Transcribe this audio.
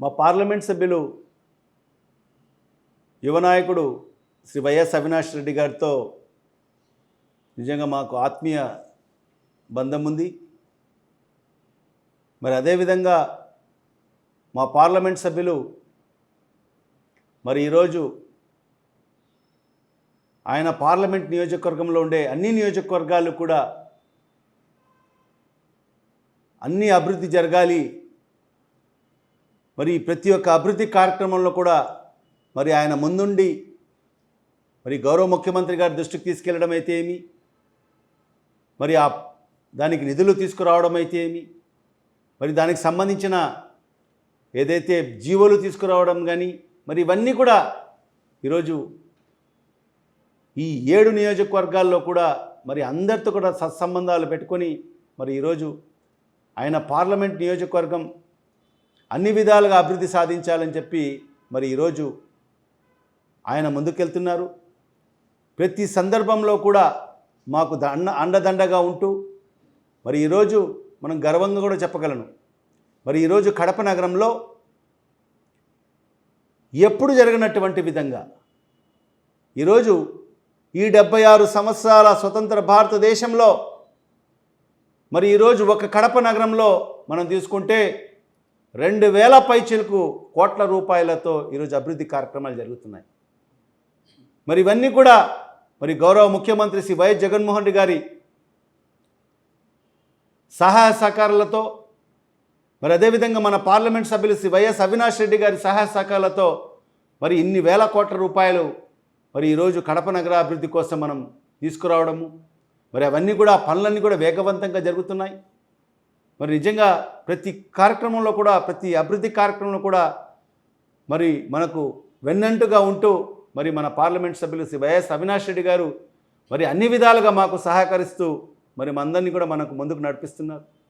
మా పార్లమెంట్ సభ్యులు యువనాయకుడు శ్రీ వైఎస్ అవినాష్ రెడ్డి గారితో నిజంగా మాకు ఆత్మీయ బంధం ఉంది. మరి అదేవిధంగా మా పార్లమెంట్ సభ్యులు మరి ఈరోజు ఆయన పార్లమెంట్ నియోజకవర్గంలో ఉండే అన్ని నియోజకవర్గాలు కూడా అన్ని అభివృద్ధి జరగాలి మరి ప్రతి ఒక్క అభివృద్ధి కార్యక్రమంలో కూడా మరి ఆయన ముందుండి మరి గౌరవ ముఖ్యమంత్రి గారి దృష్టికి తీసుకెళ్ళడం అయితే ఏమి? మరి ఆ దానికి నిధులు తీసుకురావడం అయితే ఏమి? మరి దానికి సంబంధించిన ఏదైతే జీవోలు తీసుకురావడం కానీ మరి ఇవన్నీ కూడా ఈరోజు ఈ ఏడు నియోజకవర్గాల్లో కూడా మరి అందరితో కూడా సత్సంబంధాలు పెట్టుకొని మరి ఈరోజు ఆయన పార్లమెంట్ నియోజకవర్గం అన్ని విధాలుగా అభివృద్ధి సాధించాలని చెప్పి మరి ఈరోజు ఆయన ముందుకెళ్తున్నారు. ప్రతి సందర్భంలో కూడా మాకు దండ అండదండగా ఉంటూ మరి ఈరోజు మనం గర్వంగా కూడా చెప్పగలను. మరి ఈరోజు కడప నగరంలో ఎప్పుడు జరిగినటువంటి విధంగా ఈరోజు ఈ డెబ్బై ఆరు సంవత్సరాల స్వతంత్ర భారతదేశంలో మరి ఈరోజు ఒక కడప నగరంలో మనం తీసుకుంటే రెండు వేల పైచిలకు కోట్ల రూపాయలతో ఈరోజు అభివృద్ధి కార్యక్రమాలు జరుగుతున్నాయి. మరి ఇవన్నీ కూడా మరి గౌరవ ముఖ్యమంత్రి శ్రీ వైఎస్ జగన్మోహన్ రెడ్డి గారి సహాయ సహకారాలతో మరి అదేవిధంగా మన పార్లమెంట్ సభ్యులు శ్రీ వైఎస్ అవినాష్ రెడ్డి గారి సహాయ సహకారాలతో మరి ఇన్ని వేల కోట్ల రూపాయలు మరి ఈరోజు కడప నగర అభివృద్ధి కోసం మనం తీసుకురావడము మరి అవన్నీ కూడా పనులన్నీ కూడా వేగవంతంగా జరుగుతున్నాయి. మరి నిజంగా ప్రతి కార్యక్రమంలో కూడా ప్రతి అభివృద్ధి కార్యక్రమంలో కూడా మరి మనకు వెన్నంటుగా ఉంటూ మరి మన పార్లమెంట్ సభ్యులు శ్రీ వైఎస్ అవినాష్ రెడ్డి గారు మరి అన్ని విధాలుగా మాకు సహకరిస్తూ మరి మందరినీ కూడా మనకు ముందుకు నడిపిస్తున్నారు.